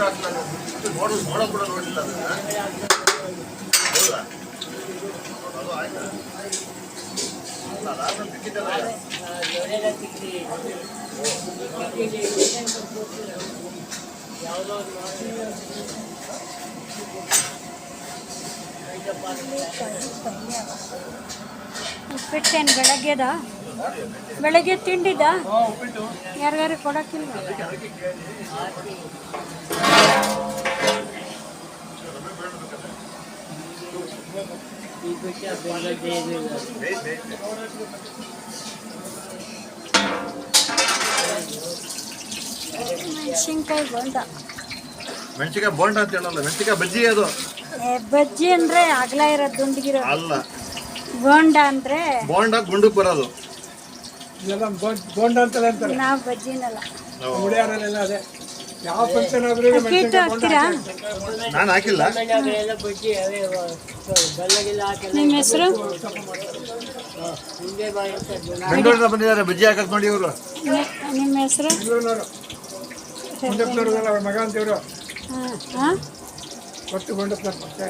Video ಹಾಕ್ತಾರೆ ನೋಡು ನೋಡೋ ಕೂಡ ನೋಡಿಲ್ಲ ಅದನ್ನ. ಹೌದಾ? ಅದು ಆಯ್ತಾ? ಉಪ್ಪಿಟ್ಟೇನು ಬೆಳಗ್ಗೆದ? ಬೆಳಗ್ಗೆ ತಿಂಡಿದ? ಯಾರಿಗಾರು ಕೊಡಕ್ಕಿಲ್ಲ. ಮೆಣಸಿನ್ಕಾಯಿ ಬೋಂಡ. ಮೆಣಸಿನ್ಕಾಯಿ ಬೋಂಡ ಅಂತ ಹೇಳಲ್ಲ ಮೆಣಸಿನ್ಕಾಯಿ ಬಜ್ಜಿ ಅದು. ಬಜ್ಜಿ ಅಂದ್ರೆ ಅಗಲ ಇರೋದು ದುಂಡಗಿರೋ ಅಲ್ಲ. ಬೋಂಡ ಅಂದ್ರೆ ಬೋಂಡ ಗುಂಡಕ್ಕೆ ಬರೋದು ಇದೆಲ್ಲ ಬೋಂಡ್ ಅಂತಲೇ ಅಂತಾರೆ ನಾವು ಬಜ್ಜಿನಲ್ಲ. ಅದೇ. ಯಾವ ಫಂಕ್ಷನ್ ಆದ್ರೂ ಹಾಕ್ತೀರಾ. ನಾನು ಹಾಕಿಲ್ಲ. ನಿಮ್ಮ ಹೆಸರು? ಬೆಂಗಳೂರಿಂದ ಬಂದಿದ್ದಾರೆ ಬಜ್ಜಿ ಹಾಕಕ್ ನೋಡಿ ಇವರು. ನಿಮ್ಮ ಹೆಸರು? ಬೆಂಗಳೂರಿನವರು. ಗುಂಡಪ್ಪನವ್ರಿಗೆಲ್ಲ ಅವ್ರ ಮಗ ಅಂತ ಇವರು. ಗುಂಡಪ್ಪನವ್ರು ಮತ್ತೆ.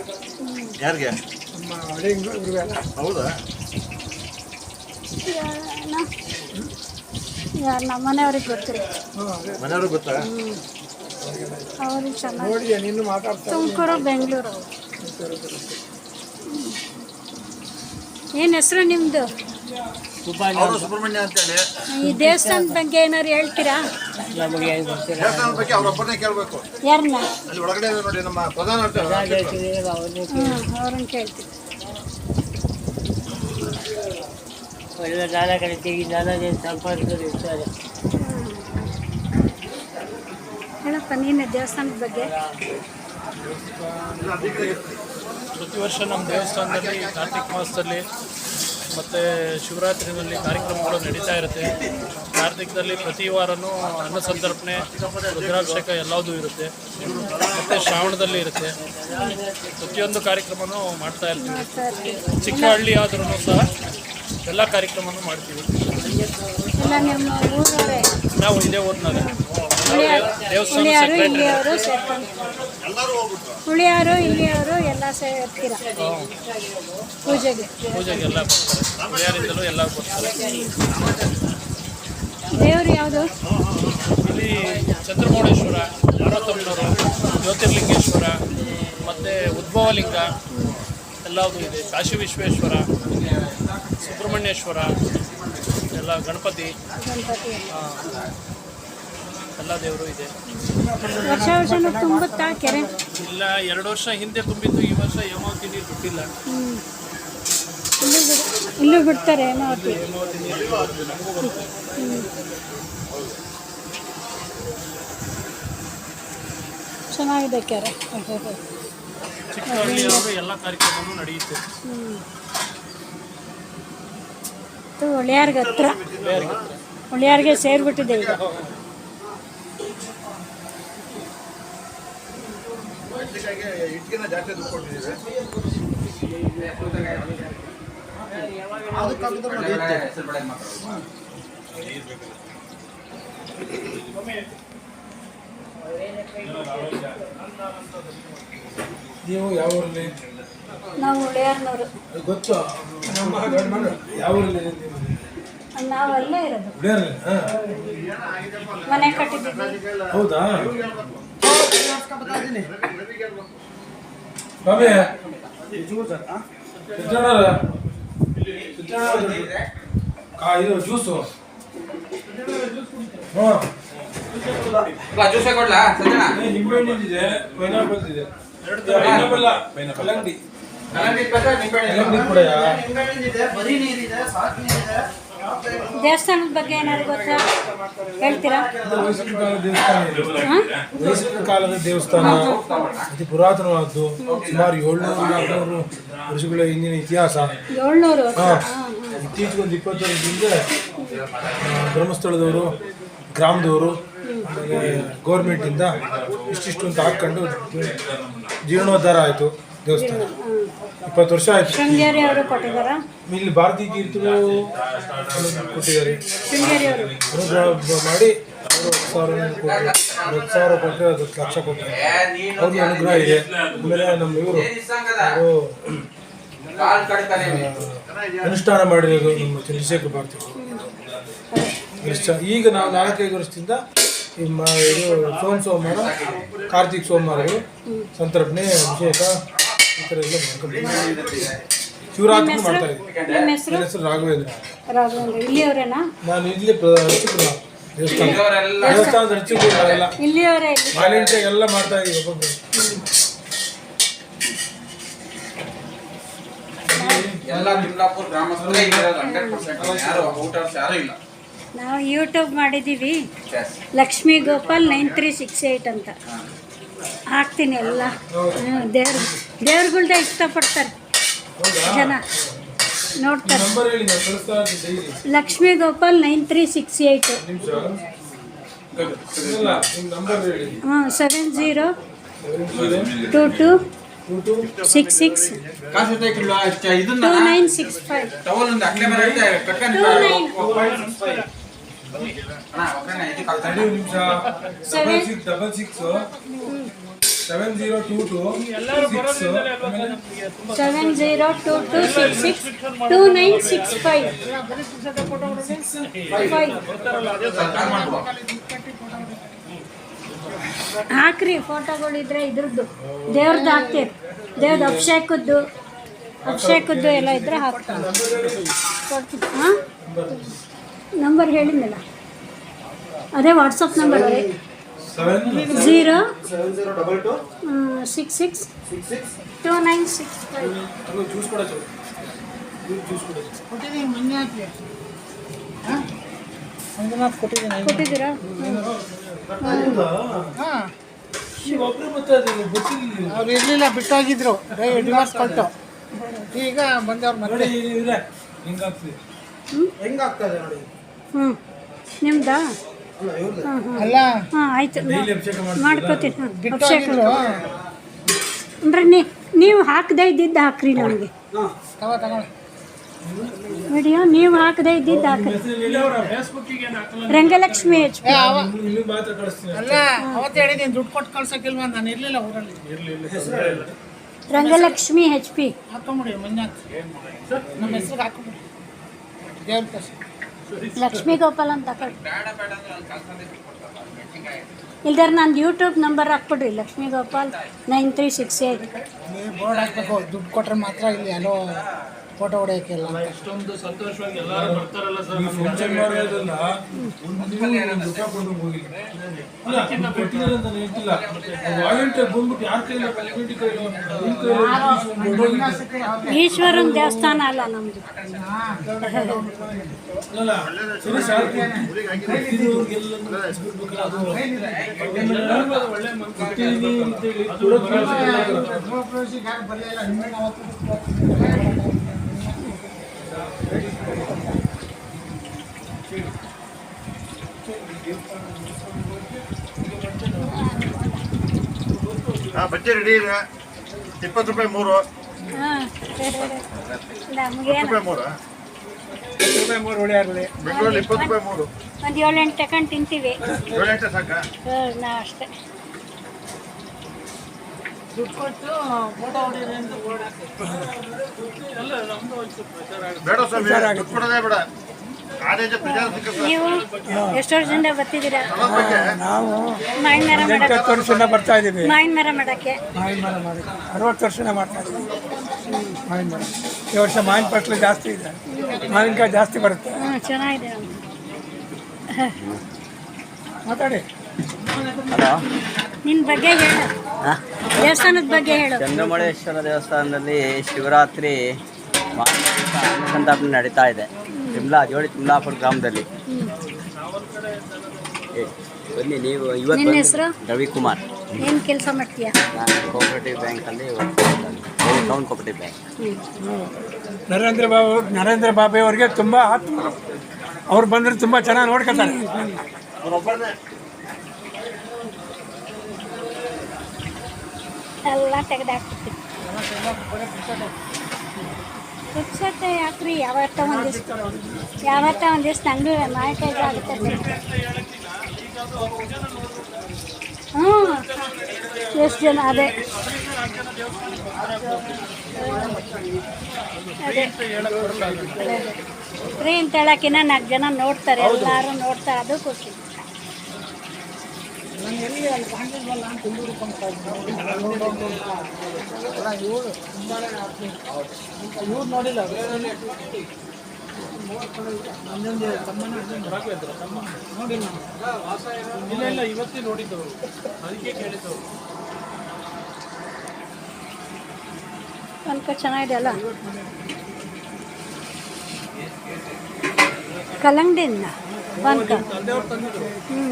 ಯಾರಿಗೆ? ನಮ್ಮ ಅಡಿಗೆ ಇವ್ರಿಗೆಲ್ಲ. ಹೌದಾ? ಯಾರು ನಮ್ಮ ಮನೆಯವ್ರಿಗೆ ಗೊತ್ತಿಲ್ಲ. ಹ್ಞೂ ಅದೇ ಗೊತ್ತಾ ಅವ್ರಿಗೆ ಚೆನ್ನಾಗಿ ನೋಡಿ ನೀನು ಮಾತಾಡ್ತಾ ತುಮಕೂರು ಬೆಂಗಳೂರು. ಏನು ಹೆಸರು ನಿಮ್ಮದು ಅವರು ಸುಬ್ರಹ್ಮಣ್ಯ ಅಂತೇಳಿ. ಈ ದೇವಸ್ಥಾನದ ಬಗ್ಗೆ ಏನಾದ್ರು ಹೇಳ್ತೀರಾ? ದೇವಸ್ಥಾನದ ಬಗ್ಗೆ ಅವ್ರ ಒಬ್ಬರನ್ನೇ ಕೇಳಬೇಕು. ಯಾರನ್ನ? ಅಲ್ಲಿ ಒಳಗಡೆ ನೋಡಿ ನಮ್ಮ ಪ್ರಧಾನ ಅಂತ ಹ್ಞೂ ಅವ್ರನ್ನ ಕೇಳ್ತೀವಿ. ಎಲ್ಲ ನಾನಾ ಕಡೆ ತಿರುಗಿ ನಾನಾ ಜನ ಸಂಪಾದಕರು ಇರ್ತಾರೆ. ಹೇಳಪ್ಪ ನೀನು ದೇವಸ್ಥಾನದ ಬಗ್ಗೆ? ಪ್ರತಿ ವರ್ಷ ನಮ್ಮ ದೇವಸ್ಥಾನದಲ್ಲಿ ಕಾರ್ತಿಕ ಮಾಸದಲ್ಲಿ ಮತ್ತು ಶಿವರಾತ್ರಿನಲ್ಲಿ ಕಾರ್ಯಕ್ರಮಗಳು ನಡೀತಾ ಇರುತ್ತೆ. ಕಾರ್ತಿಕದಲ್ಲಿ ಪ್ರತಿ ವಾರನೂ ಅನ್ನ ಸಂತರ್ಪಣೆ ರುದ್ರಾಭಿಷೇಕ ಎಲ್ಲದೂ ಇರುತ್ತೆ. ಮತ್ತು ಶ್ರಾವಣದಲ್ಲಿ ಇರುತ್ತೆ. ಪ್ರತಿಯೊಂದು ಕಾರ್ಯಕ್ರಮನೂ ಮಾಡ್ತಾ ಇರ್ತೀವಿ. ಮಾಡ್ತಾ ಇರ್ತೀವಿ. ಚಿಕ್ಕ ಹಳ್ಳಿ ಆದ್ರೂ ಸಹ ಎಲ್ಲ ಕಾರ್ಯಕ್ರಮನೂ ಮಾಡ್ತೀವಿ. ಎಲ್ಲ ನಾವು ಇದೇ ಊರಿನಲ್ಲಿ ದೇವಸ್ಥಾನ ಸೆಕ್ರೆಟರಿ ಹುಳಿಯಾರು ಇಲ್ಲಿಯವರು ಎಲ್ಲ ಸೇರ್ತೀರ? ಪೂಜೆಗೆ. ಪೂಜೆಗೆಲ್ಲ ಬರ್ತಾರೆ. ಹುಳಿಯಾರಿಂದಲೂ ಎಲ್ಲ ಬರ್ತಾರೆ. ದೇವರು ಯಾವುದು? ಇಲ್ಲಿ ಚಂದ್ರಮೌಳೇಶ್ವರ ಪಾರ್ವತಮ್ಮನವರು ಜ್ಯೋತಿರ್ಲಿಂಗೇಶ್ವರ ಮತ್ತು ಉದ್ಭವಲಿಂಗ ಎಲ್ಲವೂ ಇದೆ. ಕಾಶಿ ವಿಶ್ವೇಶ್ವರ ಸುಬ್ರಹ್ಮಣ್ಯೇಶ್ವರ ಎಲ್ಲ ಗಣಪತಿ ಗಣಪತಿ ಆ, ಎಲ್ಲ ದೇವರು ಇದೆ. ವರ್ಷ ವರ್ಷನೂ ತುಂಬುತ್ತಾ ಕೆರೆ? ಇಲ್ಲ ಎರಡು ವರ್ಷ ಹಿಂದೆ ತುಂಬಿದ್ದು ಈ ವರ್ಷ ಹೇಮಾವತಿ ನೀರು ಬಿಟ್ಟಿಲ್ಲ. ಹ್ಮ್. ಇಲ್ಲೂ ಬಿಡ್- ಇಲ್ಲೂ ಬಿಡ್ತಾರೆ ಹೇಮಾವತಿ? ಹೇಮಾವತಿ ನೀರು ನಮಗೂ ಬರುತ್ತೆ ಚೆನ್ನಾಗಿದೆ ಕೆರೆ. ಚಿಕ್ಕ ಹಳ್ಳಿಯವರು ಎಲ್ಲ ಕಾರ್ಯಕ್ರಮವೂ ನಡೆಯುತ್ತೆ. ಹ್ಮ್. ಇದು ಒಳ್ಳೆಯಾರ್ಗೆ ಹತ್ರ. ಒಳ್ಳೆಯಾರ್ಗೆ ಸೇರ್ಬಿಟ್ಟಿದೆ ಈಗ. ಮೆಣಸಿಕಾಯಿಗೆ ಇಟ್ಕಿನ ಜಾಸ್ತಿ ದುಡ್ಡು ಕೊಟ್ಟಿದ್ದೀವಿ ನೀವು ಯಾವ ಊರಲ್ಲಿ? ನಾವು ಉಳಿಯಾರ್ನವರು ಅದು ಗೊತ್ತು. ಯಾವ ಊರಲ್ಲಿ? ನೀವು ಅಲ್ಲೇ ಇರೋದು. ಮನೆ ಕಟ್ಟಿದ್ದೀವಿ. ಹೌದಾ? ಬಾಬೆ. ಕಾ ಇದು ಜ್ಯೂಸು. ಹಾಂ ಜ್ಯೂಸೇ ಕೊಡ್ಲಾ ಸಂಜನಾ ನಿಂಬೆಹಣ್ಣು ಇದೆ ಪೈನಾಪಲ್ ಇದೆ ಪೈನಾಪಲ್ ಕಲ್ಲಂಗಡಿ. ಕಲ್ಲಂಗಡಿ ಬೇಕಾ ನಿಂಬೆಹಣ್ಣು ಕಲ್ಲಂಗಡಿ ಕೂಡಯಾ ದೇವಸ್ಥಾನದ ಬಗ್ಗೆ ಏನಾದ್ರು ಗೊತ್ತಾ? ಹೇಳ್ತೀರಾ? ಕಾಲದ ದೇವಸ್ಥಾನ ಅತಿ ಪುರಾತನವಾದ್ದು. ಸುಮಾರು ಏಳ್ನೂರು ನಾಲ್ಕುನೂರು ವರ್ಷಗಳ ಹಿಂದಿನ ಇತಿಹಾಸ. ಏಳ್ನೂರು ಇತ್ತೀಚೆಗೊಂದು ಇಪ್ಪತ್ತು ವರ್ಷದಿಂದ ಧರ್ಮಸ್ಥಳದವರು ಗ್ರಾಮದವರು ಗೌರ್ಮೆಂಟಿಂದ ಇಷ್ಟಿಷ್ಟು ಅಂತ ಹಾಕ್ಕೊಂಡು ಜೀರ್ಣೋದ್ಧಾರ ಆಯಿತು ದೇವಸ್ಥಾನ. ಇಪ್ಪತ್ತು ವರ್ಷ ಆಯ್ತು. ಶೃಂಗೇರಿ ಅವರು ಕೊಟ್ಟಿದ್ದಾರಾ? ಇಲ್ಲಿ ಭಾರತೀಯ ತೀರ್ಥರು ಕೊಟ್ಟಿದ್ದಾರೆ. ಅನುಗ್ರಹ ಮಾಡಿ ಹತ್ತು ಸಾವಿರ ಹತ್ತು ಸಾವಿರ ಕೊಟ್ಟರೆ ಅದು ಲಕ್ಷ ಕೊಟ್ಟರೆ ಅವ್ರಿಗೆ ಅನುಗ್ರಹ ಇದೆ. ಆಮೇಲೆ ನಮ್ಮ ಇವರು ಅವರು ಅನುಷ್ಠಾನ ಮಾಡಿರೋದು ನಮ್ಮ ಚಂದ್ರಶೇಖರ್ ಭಾರತಿ ಈಗ ನಾವು ನಾಲ್ಕೈದು ವರ್ಷದಿಂದ ಈ ಮ ಇದು ಸೋಮ ಸೋಮವಾರ ಕಾರ್ತಿಕ್ ಸೋಮವಾರಗಳು ಸಂತರ್ಪಣೆ ಅಭಿಷೇಕ ಈ ಥರ ಎಲ್ಲ ಮಾಡ್ಕೊಂಡು ಶಿವರಾತ್ರಿ ಮಾಡ್ತಾ ಇದ್ದೀವಿ. ನಿಮ್ಮ ಹೆಸರು? ನನ್ನ ಹೆಸರು ರಾಘವೇಂದ್ರ. ರಾಘವೇಂದ್ರ. ಇಲ್ಲಿಯವರೇನಾ? ನಾನು ಇಲ್ಲಿ ಪ್ರ- ಅರ್ಚಕರು ನಾವು. ದೇವಸ್ಥಾನ ದೇವಸ್ಥಾನದ ಅರ್ಚಕರು ನಾವೆಲ್ಲ ಇಲ್ಲಿಯವರೇ ಇಲ್ಲಿ. ವಾಲಂಟಿಯರ್ ಎಲ್ಲ ಮಾಡ್ತಾ ಇದ್ದೀವಿ ಎಲ್ಲ ತಿಮ್ಲಾಪುರ್ ಗ್ರಾಮಸ್ಥರೇ ಇರೋದು ಹಂಡ್ರೆಡ್ ಪರ್ಸೆಂಟ್ ಯಾರು ಔಟರ್ಸ್ ಯಾರು ಇಲ್ಲ. ನಾವು ಯೂಟ್ಯೂಬ್ ಮಾಡಿದ್ದೀವಿ. Lakshmi Gopal nine three six eight ಅಂತ. ಹಾಕ್ತೀನಿ ಎಲ್ಲ. ದೇವ್ರ ದೇವ್ರುಗಳ್ದೆ ಇಷ್ಟಪಡ್ತಾರೆ ಜನ. ನೋಡ್ತಾರೆ. Lakshmi Gopal nine three six eight ಹಾಂ seven zero two two six six two nine six five two nine ನಿಮಿಷ double six double six seven zero two two six seven zero two two six six two nine six five ಹಾಕ್ರಿ ಫೋಟೋಗಳಿದ್ರೆ ಇದ್ರದ್ದು. ದೇವ್ರದ್ದು ಹಾಕ್ತೀರಿ. ದೇವ್ರದ್ದು ಅಭಿಷೇಕದ್ದು ಅಭಿಷೇಕದ್ದು ಎಲ್ಲ ಇದ್ರೆ ಕೊಡ್ತೀನಿ ಹಾಂ? ನಂಬರ್ ಹೇಳಿದ್ನಲ್ಲ. ಅದೇ ವಾಟ್ಸಪ್ ನಂಬರ್ ಅದೇ. Zero six six two nine six five ಕೊಟ್ಟಿದ್ದೀರಾ? ಅವ್ರು ಇರಲಿಲ್ಲ ಬಿಟ್ಟೋಗಿದ್ರು. ಡಿವೋರ್ಸ್ ಕೊಟ್ಟು. ಈಗ ಬಂದವ್ರು ಹಿಂಗಾಗ್ತದೆ ಹೆಂಗಾಗ್ತದೆ ನೋಡಿ? ಹ್ಞೂ. ನಿಮ್ದಾ? ಹಾಂ ಹಾಂ ಅಲ್ಲ ಹಾಂ ಆಯಿತು. ಮಾಡ್ಕೋತೀನಿ. ಹಾಂ ಅಭಿಷೇಕ ಅಂದ್ರೆ ನೀ ನೀವು ಹಾಕದೇ ಇದ್ದಿದ್ದು ಹಾಕ್ರಿ ನಮಗೆ. ತಗೋ ತಗೋ. ವಿಡಿಯೋ ನೀವು ಹಾಕದೇ ಇದ್ದಿದ್ದು ಹಾಕ್ರಿ. ರಂಗಲಕ್ಷ್ಮಿ ಎಚ್ ಪಿ ಅಲ್ಲ ಅವತ್ತು ಹೇಳಿದ್ದೀನಿ ದುಡ್ಡು ಕೊಟ್ಟು ಕಳ್ಸೋಕಿಲ್ವಾ ನಾನು ಇರಲಿಲ್ಲ ಊರಲ್ಲಿ. ರಂಗಲಕ್ಷ್ಮಿ ಹೆಚ್ ಪಿ ಹಾಕೊಂಬಿಡಿ ಮಂಜಾತ್ ನಮ್ಮ ಹೆಸರು ಹಾಕೊಂಬಿಡಿ. ದೇವ್ರ ಲಕ್ಷ್ಮೀ ಗೋಪಾಲ್ ಅಂತ ಇಲ್ದಾರ ನಾನು YouTube number ಹಾಕ್ಬಿಡ್ರಿ, Lakshmi Gopal nine three six eight board ಹಾಕ್ಬೇಕು, ದುಡ್ಡು ಕೊಟ್ಟರೆ ಮಾತ್ರ ಇಲ್ಲಿ ಎಲ್ಲೋ ಫೋಟೋ ಹೊಡೆಯೋಕ್ಕೆಲ್ಲ ಎಷ್ಟೊಂದು ಅಷ್ಟೊಂದು ಸಂತೋಷವಾಗಿ ಎಲ್ಲರೂ ಬರ್ತಾರಲ್ಲ ಸರ್ ನೀವು ಫಂಕ್ಷನ್ ಮಾಡೋದನ್ನ ಒಂದು ನೀವು ಒಂದು ಹೋಗಿಲ್ಲ ಅಲ್ಲ ನೀವು ಕೊಟ್ಟಿದ್ದಾರೆ ಅಂತ ಹೇಳ್ತಿಲ್ಲ. ವಾಲಂಟಿಯರ್ ಬಂದ್ಬಿಟ್ಟು ಯಾರ ಕಮ್ಯುನಿಟಿ. ಈಶ್ವರನ ದೇವಸ್ಥಾನ ಅಲ್ಲ ನಮ್ಮದು ಅಲ್ಲ ಸರಿ ಸರ್ ಕೊಟ್ಟಿರೋರ್ಗೆಲ್ಲ ಬಿಡ್ಬೇಕಲ್ಲ ಅದು ಒಳ್ಳೆ ಮನ್ಸು ಕೊಟ್ಟಿದ್ದೀನಿ ಅಂತೇಳಿ ಕೊಡೋಕೆ ಹೇಳ್ತಿಲ್ಲ. ಗೃಹಪ್ರವೇಶಕ್ಕೆ ಯಾರು ಬರಲಿಲ್ಲ ನಿಮ್ಮನ್ನ ಅವತ್ತು ಹಾಂ ಬಜ್ಜಿ ರೆಡಿ ಇದೆ. ಇಪ್ಪತ್ತು ರೂಪಾಯಿ ಮೂರು. ಹಾಂ ಇಪ್ಪತ್ತು ರೂಪಾಯಿ ಮೂರು. ಮೂರು ಹೊಡೆಯಾರಲಿ ಬೆಂಗಳೂರಲ್ಲಿ ಇಪ್ಪತ್ತು ರೂಪಾಯಿ ಮೂರು. ಒಂದು ಏಳೆಂಟು ತಗೊಂಡು ತಿಂತೀವಿ. ಹ್ಮ್ ನಾವು ನಾ ಅಷ್ಟೇ. ದುಡ್ಡು ಕೊಟ್ಟು ಫೋಟೋ ಹೊಡೀರಿ ಅಂತ ಬೋರ್ಡ್ ಹಾಕಿ ಎಲ್ಲ ನಮ್ದು ಒಂದು ಪ್ರಚಾರ ಆಗುತ್ತೆ. ಬೇಡ ಸ್ವಾಮಿ ದುಡ್ಡು ಕೊಡೋದೇ ಬೇಡ. ಆದೇಶ ಪ್ರಚಾರ ಸಿಕ್ಕ ನೀವು ಎಷ್ಟು ವರ್ಷದಿಂದ ಬರ್ತಿದ್ದೀರಾ? ನಾವು ಮಾವಿನ ಮರ ಮಾಡಕ್ಕೆ. ಹತ್ತು ವರ್ಷದಿಂದ ಬರ್ತಾ ಇದ್ದೀವಿ. ಮಾವಿನ ಮರ ಮಾಡಕ್ಕೆ. ಮಾವಿನ ಮರ ಮಾಡಿ ಅರವತ್ತು ವರ್ಷದಿಂದ ಮಾಡ್ತಾ ಇದ್ದೀವಿ. ಮಾವಿನ ಮರ. ಈ ವರ್ಷ ಮಾವಿನ ಫಸಲು ಜಾಸ್ತಿ ಇದೆ. ಮಾವಿನಕಾಯಿ ಜಾಸ್ತಿ ಬರುತ್ತೆ. ಹ್ಞೂ ಚೆನ್ನಾಗಿದೆ. ಮಾತಾಡಿ. ನಿನ್ನ ಬಗ್ಗೆ ಹೇಳು. ದೇವಸ್ಥಾನದ ಬಗ್ಗೆ ಹೇಳು. ಚಂದ್ರಮಳೇಶ್ವರ ದೇವಸ್ಥಾನದಲ್ಲಿ ಶಿವರಾತ್ರಿ ಸಂತಾಪನೆ ನಡೀತಾ ಇದೆ. ತಿಮ್ಲಾ ಜೋಡಿ ತಿಮ್ಲಾಪುರ ಗ್ರಾಮದಲ್ಲಿ. ಏ, ಬನ್ನಿ ನೀವು ಇವತ್ತು ಹೆಸರು? ರವಿಕುಮಾರ್. ಏನು ಕೆಲಸ ಮಾಡ್ತೀಯಾ? ನಾನು ಕೋಆಪರೇಟಿವ್ ಬ್ಯಾಂಕಲ್ಲಿ ಟೌನ್ ಬ್ಯಾಂಕ್ ನರೇಂದ್ರ ಬಾಬು ನರೇಂದ್ರ ಬಾಬು ಅವರಿಗೆ ತುಂಬ ಅವ್ರು ಬಂದರೆ ತುಂಬ ಚೆನ್ನಾಗಿ ನೋಡ್ಕೊತಾರೆ ಎಲ್ಲ ತೆಗೆದಾಕ್ಬಿಡ್ತೀವಿ. ಪುಕ್ಸಟ್ಟೆ ಯಾಕ್ರಿ? ಯಾವತ್ತ ಒಂದು ದಿವ್ಸ ಯಾವತ್ತ ಒಂದು ದಿವ್ಸ ನಂಗೂ ಮಾವಿನಕಾಯಿ ಆಗುತ್ತೆ ಹ್ಞೂ. ಎಷ್ಟು ಜನ? ಅದೇ. ಅದೇ. ರೀ ಅಂತ ಹೇಳಕ್ಕಿನ್ನ ನಾಲ್ಕು ಜನ ನೋಡ್ತಾರೆ. ಎಲ್ಲರೂ ನೋಡ್ತಾರೆ. ಅದು ಖುಷಿ ಇಲ್ಲ ಇಲ್ಲ ಇವತ್ತೇ ನೋಡಿದ್ದವರು ಅದಕ್ಕೆ ಕನಕ ಚೆನ್ನಾಗಿದೆ ಅಲ್ಲ? ಕಲ್ಲಂಗಡಿಯಿಂದ ಬಂಕ ಹ್ಞೂ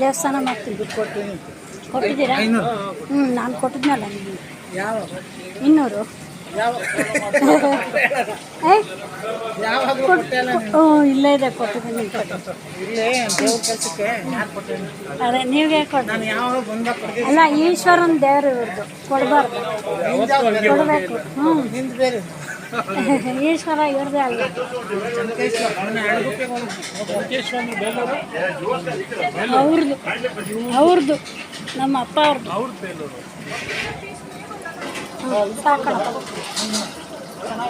ದೇವಸ್ಥಾನ ಮಾಡ್ತೀನಿ ಕೊಟ್ಟಿದ್ದೀರಾ? ಹ್ಞೂ ನಾನು ಕೊಟ್ಟಿದ್ನಲ್ಲ ನಿಮಗೆ. ಯಾವ ಇನ್ನೂರು. ಇಲ್ಲೇ ಇದೆ ಕೊಟ್ಟಿದ್ದೀನಿ ಇಲ್ಲೇ ದೇವ್ರ ಕೆಲಸಕ್ಕೆ ಯಾರು ಕೊಟ್ಟೇನೆ ಅದೇ ನೀವೇ ಕೊಡ್ತೀನಿ? ಅಲ್ಲ ಈಶ್ವರನ್ ದೇವರು ಇವ್ರದ್ದು ಕೊಡಬಾರ್ದು. ಕೊಡಬೇಕು. ಹ್ಞೂ ಈಶ್ವರ ಇವ್ರದೇ ಅಲ್ಲ. ಅವ್ರದ್ದು ಅವ್ರದ್ದು ನಮ್ಮ ಅಪ್ಪ ಅವ್ರದ್ದು ഇതാക്കണം